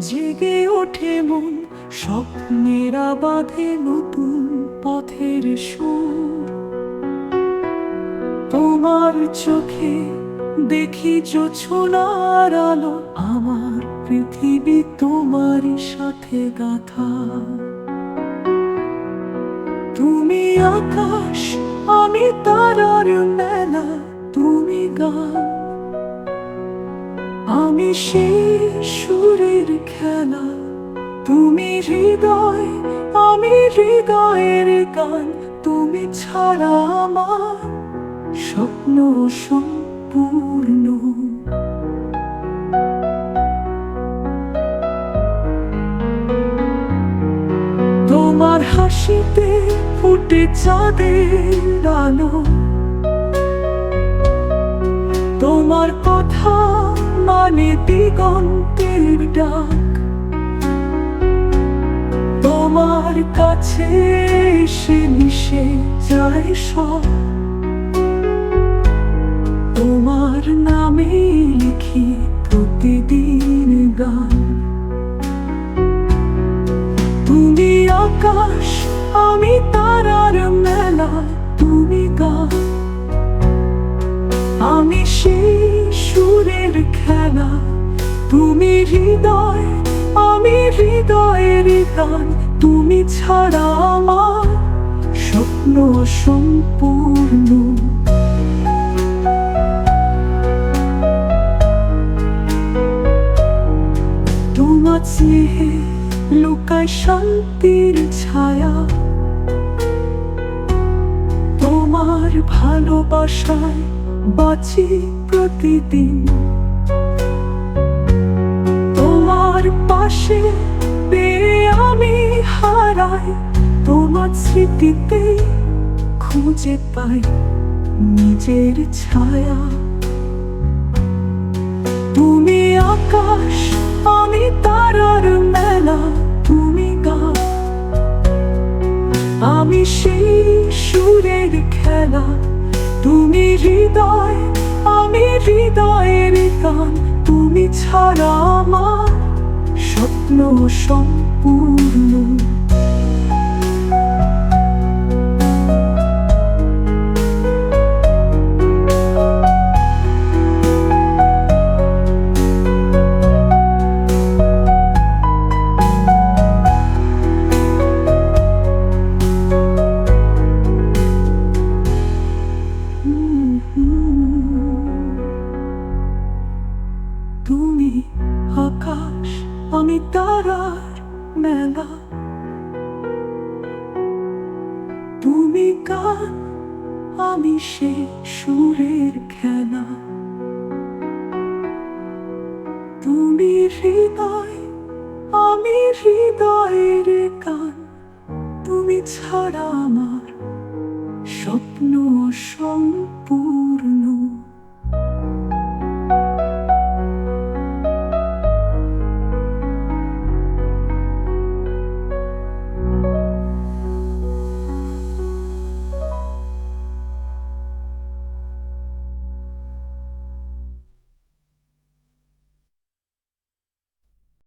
জেগে ওঠে মন, স্বপ্নেরা বাঁধে নতুন পথের সুর। তোমার চোখে দেখি ছোনার আলো, আমার পৃথিবী তোমার সাথে গাথা। তুমি আকাশ, আমি তারার মেলা, তুমি গান সেই সুরের খেলা। তুমি হৃদয়, আমি হৃদয়ের গান। তুমি ছাড়া আমার স্বপ্ন সম্পূর্ণ। তোমার হাসিতে ফুটে চাঁদের আলো। তোমার কথা মানে দিগন্তের ডাক। তোমার কাছে এসে মিশে যায় সব। তোমার নামে লিখি প্রতিদিন গান। তুমি আকাশ, আমি তারার মেলা, তুমি গান। আমি সেই সুরের খেলা। তুমি হৃদয়, আমি হৃদয়ের গান। তুমি ছাড়া আমার স্বপ্ন সম্পূর্ণ তোমার স্নেহে লুকায় শান্তির ছায়া। তোমার ভালোবাসায় বাঁচি প্রতিদিন। তোমার পাশে পেয়ে আমি হারাই, তোমার স্মৃতিতে খুঁজে পাই নিজের ছায়া। তুমি আকাশ, আমি তারার মেলা, তুমি গা আমি সেই সুরের খেলা তুমি হৃদয় আমি হৃদয়ের গান। তুমি ছাড়া আমার স্বপ্ন সম্পূর্ণ। আমি তারার মেলা। তুমি গান আমি সে সুরের খেলা। তুমি হৃদয়, আমি হৃদয়ের গান তুমি ছাড়া আমার স্বপ্ন সম্পূর্ণ।